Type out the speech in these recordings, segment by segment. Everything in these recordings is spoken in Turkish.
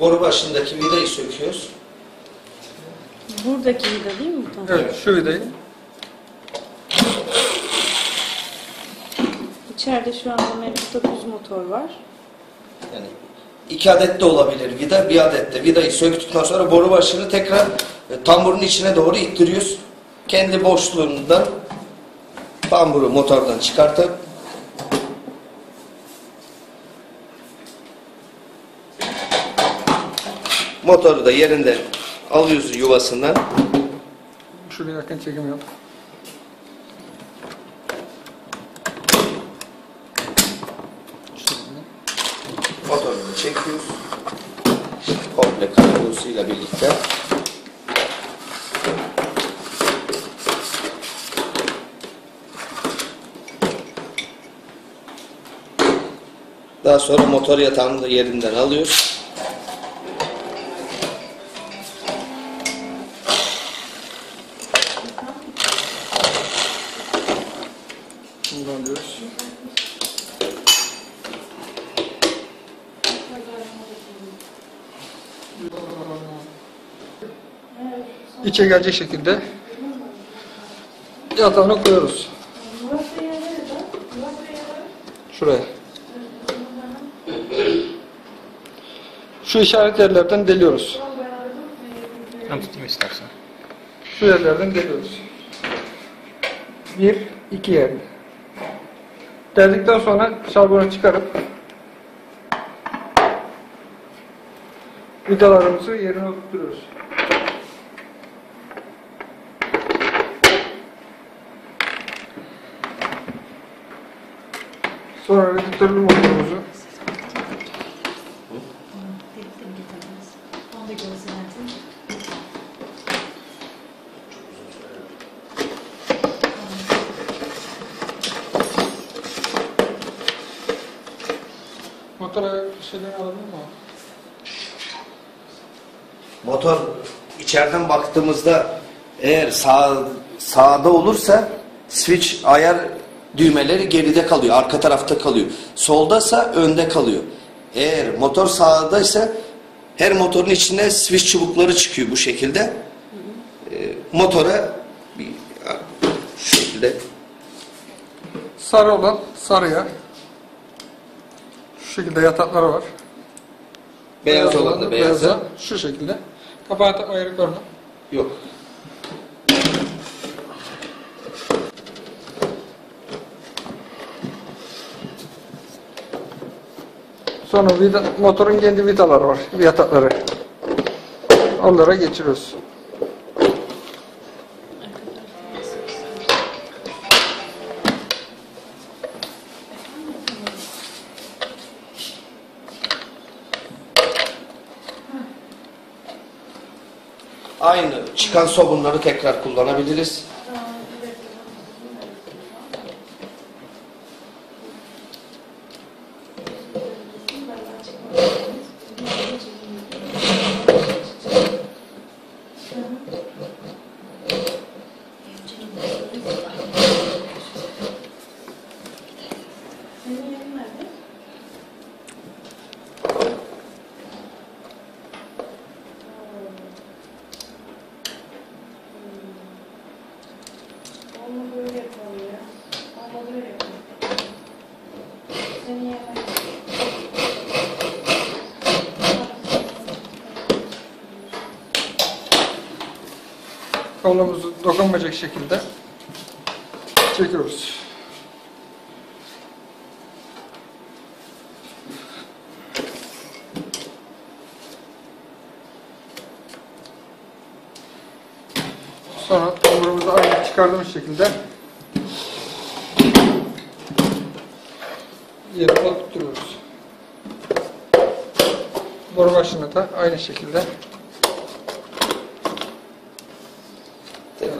Boru başındaki vidayı söküyoruz. Buradaki vida değil mi muhtemelen? Evet, şu vidayı. İçeride şu anda mevcutta düz motor var. Yani iki adet de olabilir vida, bir adet de. Vidayı söktükten sonra boru başını tekrar e, tamburun içine doğru ittiriyoruz. Kendi boşluğundan tamburu motordan çıkartıp motoru da yerinde alıyoruz yuvasından. Şuraya yakın çekim yap. Motorunu çekiyoruz. Komple kablosuyla birlikte. Daha sonra motor yatağını da yerinden alıyoruz. İçe gelecek şekilde yatağını koyuyoruz. Şuraya. Şu işaret yerlerden deliyoruz. Ben tutayım istersen. Şu yerlerden deliyoruz. Bir, iki yerini. Deldikten sonra şablonu çıkarıp vidalarımızı yerine oturtuyoruz. Sonra redüktörlü motorumuzu Onu da göstereyim. Motora şeyden alabilir mi? Motor içeriden baktığımızda eğer sağ, sağda olursa switch ayar düğmeleri geride kalıyor, arka tarafta kalıyor. Soldaysa önde kalıyor. Eğer motor sağdaysa her motorun içinde switch çubukları çıkıyor bu şekilde. Ee, motora bir, şu şekilde Sarı olan sarıya şekilde yatakları var. beyaz olan da beyaza. Şu şekilde. Kapağı takma gerek var mı? Yok. Sonra vida, motorun kendi vidaları var. Yatakları. Onlara geçiriyoruz. Çıkan sobunları tekrar kullanabiliriz. Kolumuzu dokunmayacak şekilde çekiyoruz. Sonra hamurumuzu aynı çıkardığımız şekilde yerine oturtuyoruz. Boru başını da aynı şekilde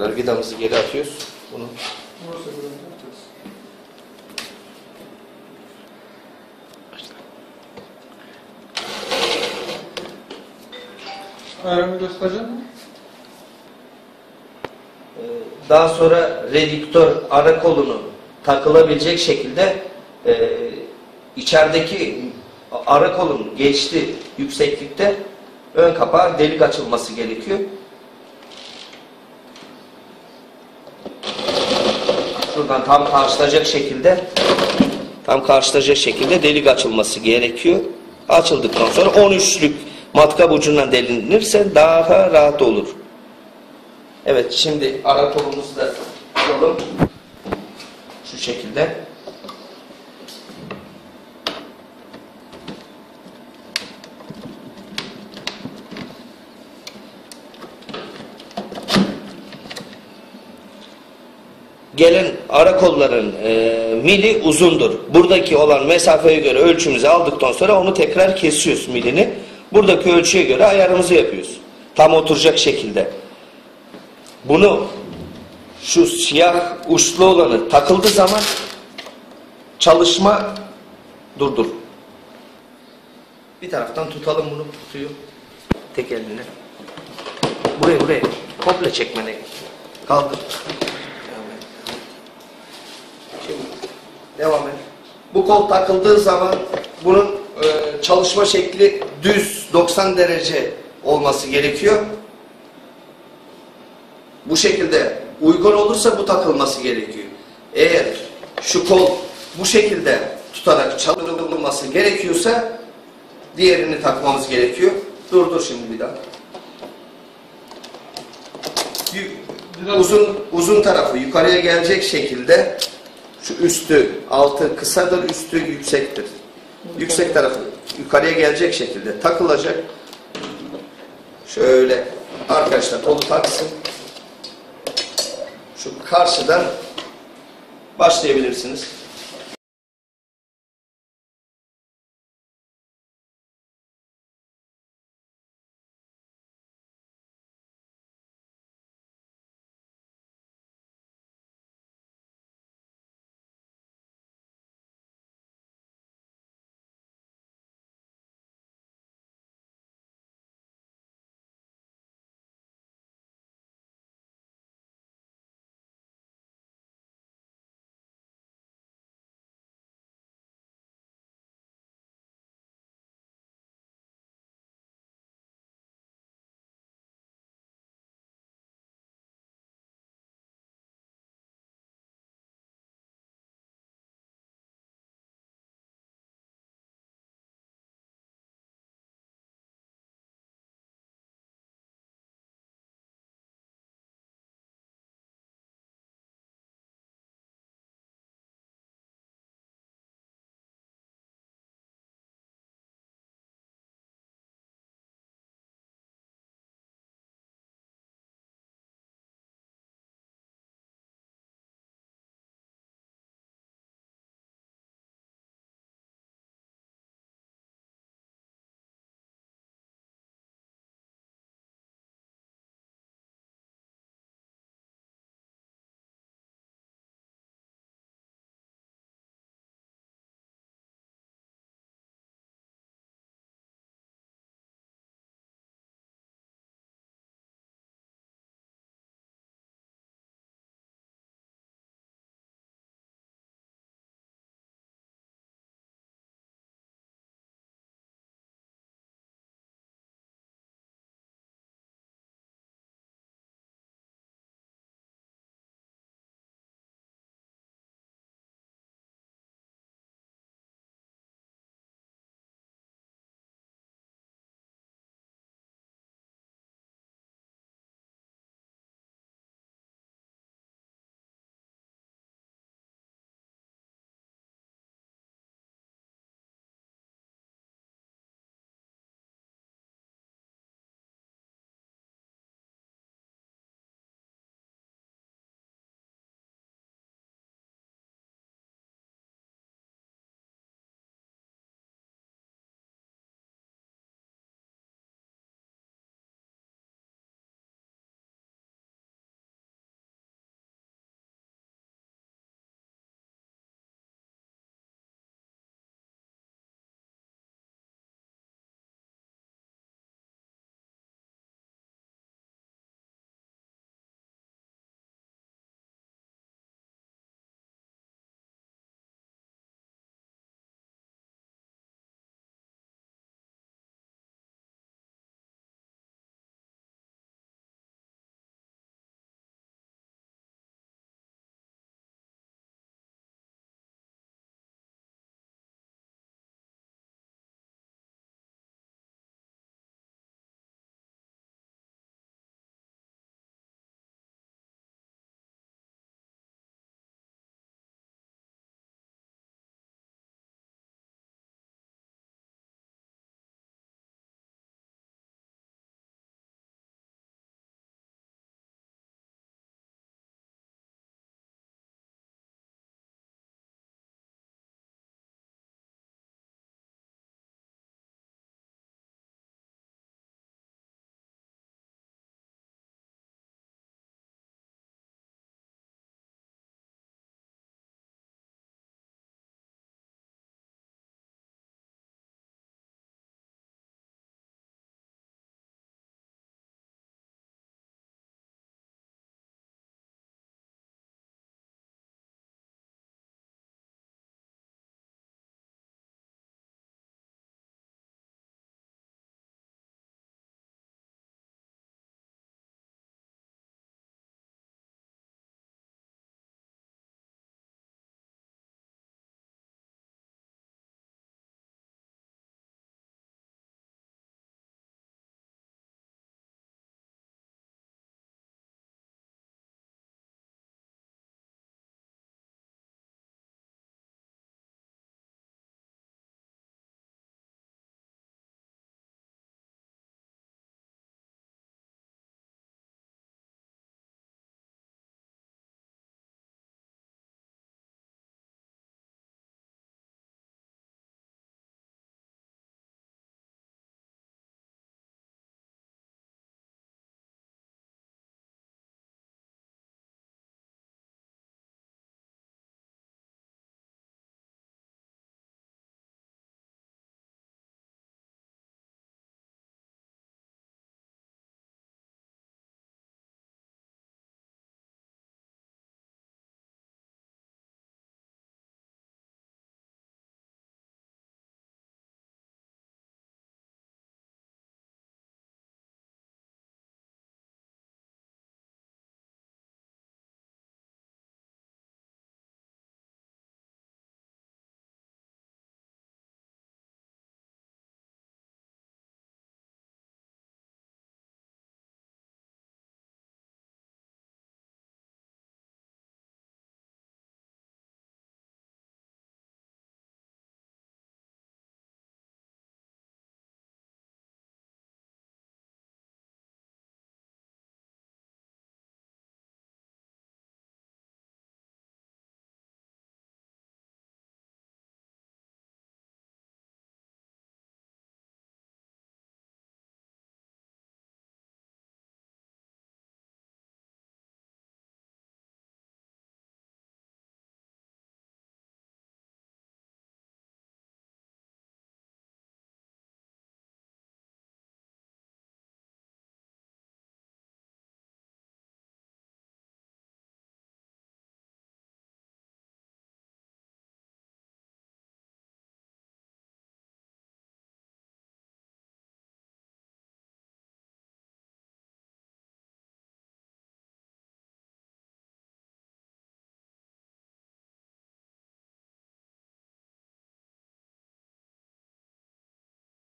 Tekrar vidamızı geri atıyoruz. Bunu mi? Ee, Daha sonra redüktör ara kolunu takılabilecek şekilde e, içerideki ara kolun geçti yükseklikte ön kapağı delik açılması gerekiyor. Şuradan tam karşılayacak şekilde tam karşılayacak şekilde delik açılması gerekiyor. Açıldıktan sonra 13'lük matkap ucundan delinirse daha rahat olur. Evet şimdi ara kolumuzu da alalım. Şu şekilde. Gelen ara kolların e, mili uzundur. Buradaki olan mesafeye göre ölçümüzü aldıktan sonra onu tekrar kesiyoruz milini. Buradaki ölçüye göre ayarımızı yapıyoruz. Tam oturacak şekilde. Bunu şu siyah uçlu olanı takıldığı zaman çalışma durdur. Bir taraftan tutalım bunu tutuyor. Tek eline. Buraya buraya. Komple çekmene. Kaldır. Devam et. Şimdi devam et. Bu kol takıldığı zaman bunun e, çalışma şekli düz 90 derece olması gerekiyor. Bu şekilde uygun olursa bu takılması gerekiyor. Eğer şu kol bu şekilde tutarak çalışılması gerekiyorsa diğerini takmamız gerekiyor. Dur dur şimdi bir daha. Uzun uzun tarafı yukarıya gelecek şekilde şu üstü altı kısadır, üstü yüksektir. Yüksek tarafı yukarıya gelecek şekilde takılacak. Şöyle arkadaşlar kolu taksın. Şu karşıdan başlayabilirsiniz.